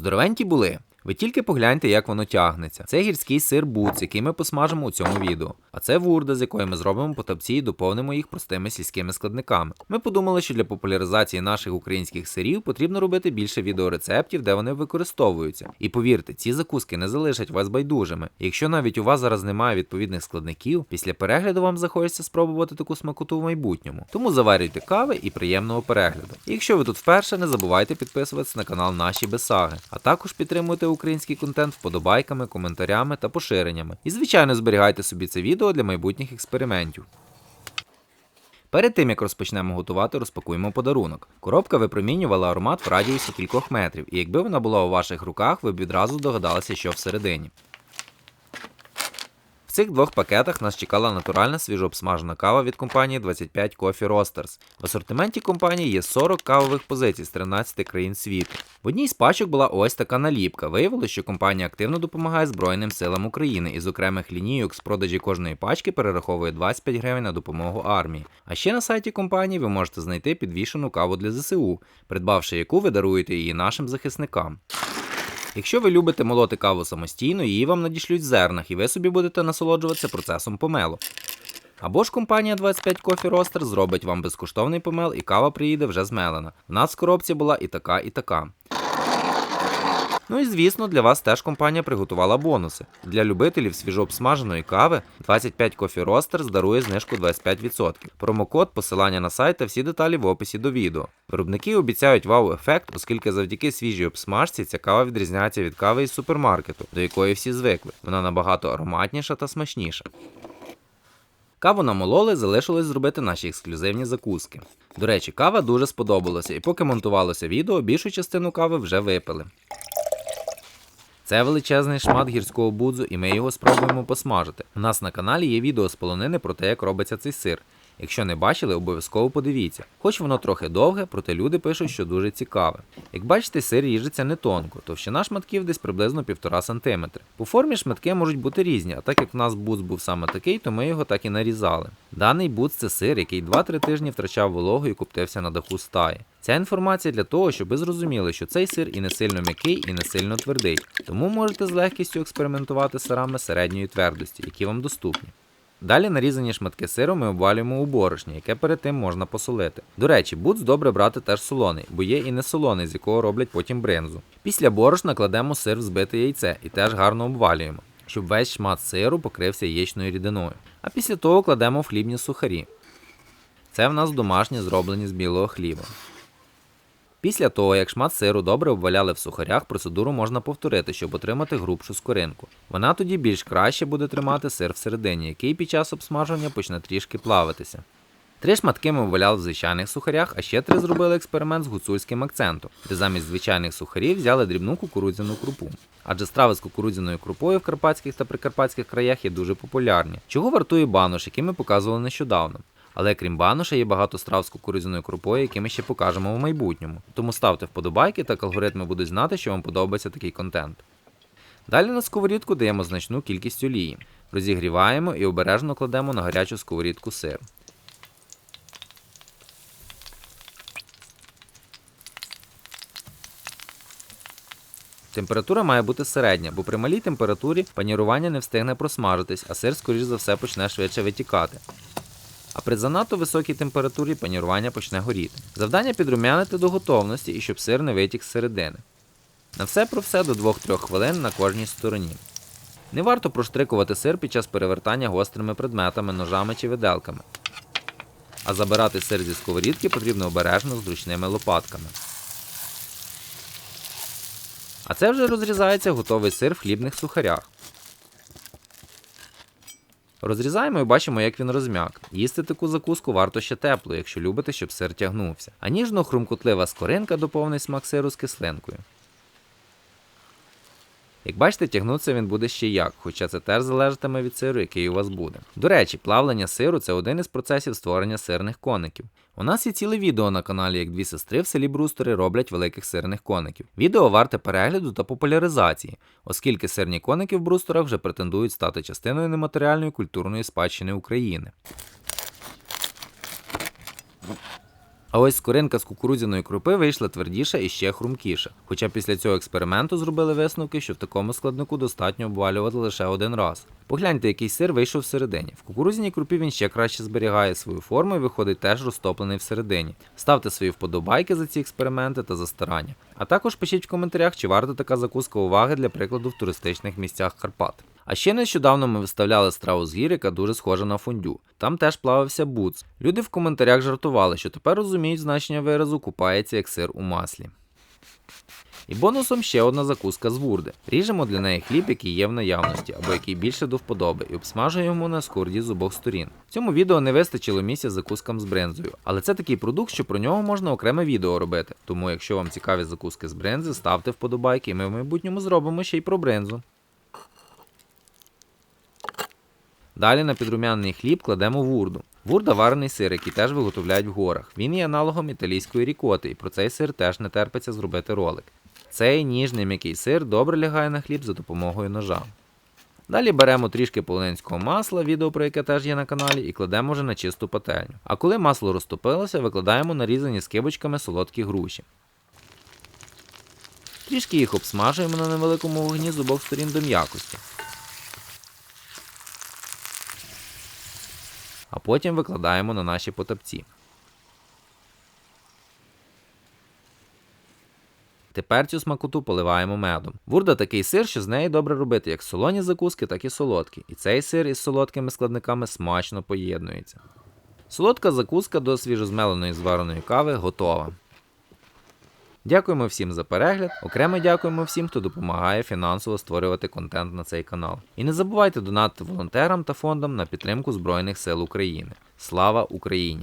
Здоровенькі були. Ви тільки погляньте, як воно тягнеться. Це гірський сир буц, який ми посмажимо у цьому відео. А це вурда, з якої ми зробимо потапці і доповнимо їх простими сільськими складниками. Ми подумали, що для популяризації наших українських сирів потрібно робити більше відеорецептів, де вони використовуються. І повірте, ці закуски не залишать вас байдужими. Якщо навіть у вас зараз немає відповідних складників, після перегляду вам захочеться спробувати таку смакоту в майбутньому. Тому заварюйте кави і приємного перегляду. І якщо ви тут вперше, не забувайте підписуватися на канал Наші Бесаги, а також підтримуйте український контент вподобайками, коментарями та поширеннями. І звичайно зберігайте собі це відео для майбутніх експериментів. Перед тим як розпочнемо готувати, розпакуємо подарунок. Коробка випромінювала аромат в радіусі кількох метрів, і якби вона була у ваших руках, ви б відразу догадалися, що всередині. Цих двох пакетах нас чекала натуральна свіжообсмажена кава від компанії 25 Coffee Roasters. В асортименті компанії є 40 кавових позицій з 13 країн світу. В одній з пачок була ось така наліпка. Виявилося, що компанія активно допомагає Збройним силам України і з окремих лінійок з продажі кожної пачки перераховує 25 гривень на допомогу армії. А ще на сайті компанії ви можете знайти підвішену каву для ЗСУ, придбавши яку ви даруєте її нашим захисникам. Якщо ви любите молоти каву самостійно, її вам надішлють в зернах, і ви собі будете насолоджуватися процесом помелу. Або ж компанія 25 Coffee Roaster зробить вам безкоштовний помел і кава приїде вже змелена. В нас в коробці була і така, і така. Ну і звісно, для вас теж компанія приготувала бонуси. Для любителів свіжообсмаженої кави 25 Coffee Roasters дарує знижку 25%. Промокод, посилання на сайт та всі деталі в описі до відео. Виробники обіцяють вау-ефект, оскільки завдяки свіжій обсмажці ця кава відрізняється від кави із супермаркету, до якої всі звикли. Вона набагато ароматніша та смачніша. Каву намололи, залишилось зробити наші ексклюзивні закуски. До речі, кава дуже сподобалася, і поки монтувалося відео, більшу частину кави вже випили. Це величезний шмат гірського будзу, і ми його спробуємо посмажити. У нас на каналі є відео з полонини про те, як робиться цей сир. Якщо не бачили, обов'язково подивіться. Хоч воно трохи довге, проте люди пишуть, що дуже цікаве. Як бачите, сир ріжеться не тонко, товщина шматків десь приблизно 1,5 см. По формі шматки можуть бути різні, а так як в нас буц був саме такий, то ми його так і нарізали. Даний буц це сир, який 2-3 тижні втрачав вологу і коптився на даху стаї. Ця інформація для того, щоб ви зрозуміли, що цей сир і не сильно м'який, і не сильно твердий. Тому можете з легкістю експериментувати сирами середньої твердості, які вам доступні. Далі нарізані шматки сиру ми обвалюємо у борошні, яке перед тим можна посолити. До речі, буц добре брати теж солоний, бо є і не солоний, з якого роблять потім бринзу. Після борошна кладемо сир в збите яйце і теж гарно обвалюємо, щоб весь шмат сиру покрився яєчною рідиною. А після того кладемо в хлібні сухарі. Це в нас домашні зроблені з білого хліба. Після того, як шмат сиру добре обваляли в сухарях, процедуру можна повторити, щоб отримати грубшу скоринку. Вона тоді більш краще буде тримати сир всередині, який під час обсмажування почне трішки плавитися. Три шматки ми обваляли в звичайних сухарях, а ще три зробили експеримент з гуцульським акцентом, де замість звичайних сухарів взяли дрібну кукурудзяну крупу. Адже страви з кукурудзяною крупою в карпатських та прикарпатських краях є дуже популярні. Чого вартує банош, який ми показували нещодавно. Але крім баноша, є багато страв з кукурудзяною крупою, які ми ще покажемо в майбутньому. Тому ставте вподобайки, так алгоритми будуть знати, що вам подобається такий контент. Далі на сковорідку даємо значну кількість олії. Розігріваємо і обережно кладемо на гарячу сковорідку сир. Температура має бути середня, бо при малій температурі панірування не встигне просмажитись, а сир, скоріш за все, почне швидше витікати. А при занадто високій температурі панірування почне горіти. Завдання підрумянити до готовності і щоб сир не витік з середини. На все про все до 2-3 хвилин на кожній стороні. Не варто проштрикувати сир під час перевертання гострими предметами, ножами чи виделками. А забирати сир зі сковорідки потрібно обережно з зручними лопатками. А це вже розрізається готовий сир в хлібних сухарях. Розрізаємо і бачимо, як він розм'як. Їсти таку закуску варто ще тепло, якщо любите, щоб сир тягнувся. А ніжно хрумкотлива скоринка доповнить смак сиру з кислинкою. Як бачите, тягнутися він буде ще як, хоча це теж залежатиме від сиру, який у вас буде. До речі, плавлення сиру це один із процесів створення сирних коників. У нас є ціле відео на каналі, як дві сестри в селі Брустери роблять великих сирних коників. Відео варте перегляду та популяризації, оскільки сирні коники в брустерах вже претендують стати частиною нематеріальної культурної спадщини України. А ось скоринка з кукурудзяної крупи вийшла твердіша і ще хрумкіша. Хоча після цього експерименту зробили висновки, що в такому складнику достатньо обвалювати лише один раз. Погляньте, який сир вийшов всередині. В кукурудзяній крупі він ще краще зберігає свою форму і виходить теж розтоплений всередині. Ставте свої вподобайки за ці експерименти та за старання. А також пишіть в коментарях, чи варта така закуска уваги для прикладу в туристичних місцях Карпат. А ще нещодавно ми виставляли страву з гір, яка дуже схожа на фондю. Там теж плавився буц. Люди в коментарях жартували, що тепер розуміють значення виразу купається як сир у маслі. І бонусом ще одна закуска з вурди. Ріжемо для неї хліб, який є в наявності, або який більше до вподоби, і обсмажуємо на скорді з обох сторін. В цьому відео не вистачило місця закускам з бринзою, але це такий продукт, що про нього можна окреме відео робити. Тому, якщо вам цікаві закуски з бринзи, ставте вподобайки, і ми в майбутньому зробимо ще й про бринзу. Далі на підрум'яний хліб кладемо вурду. Вурда варений сир, який теж виготовляють в горах. Він є аналогом італійської рікоти, і про цей сир теж не терпиться зробити ролик. Цей ніжний м'який сир добре лягає на хліб за допомогою ножа. Далі беремо трішки полонинського масла, відео про яке теж є на каналі, і кладемо вже на чисту пательню. А коли масло розтопилося, викладаємо нарізані скибочками солодкі груші. Трішки їх обсмажуємо на невеликому вогні з обох сторін до м'якості. А потім викладаємо на наші потапці. Тепер цю смакоту поливаємо медом. Вурда такий сир, що з неї добре робити як солоні закуски, так і солодкі. І цей сир із солодкими складниками смачно поєднується. Солодка закуска до свіжозмеленої звареної кави готова. Дякуємо всім за перегляд. Окремо дякуємо всім, хто допомагає фінансово створювати контент на цей канал. І не забувайте донатити волонтерам та фондам на підтримку Збройних сил України. Слава Україні!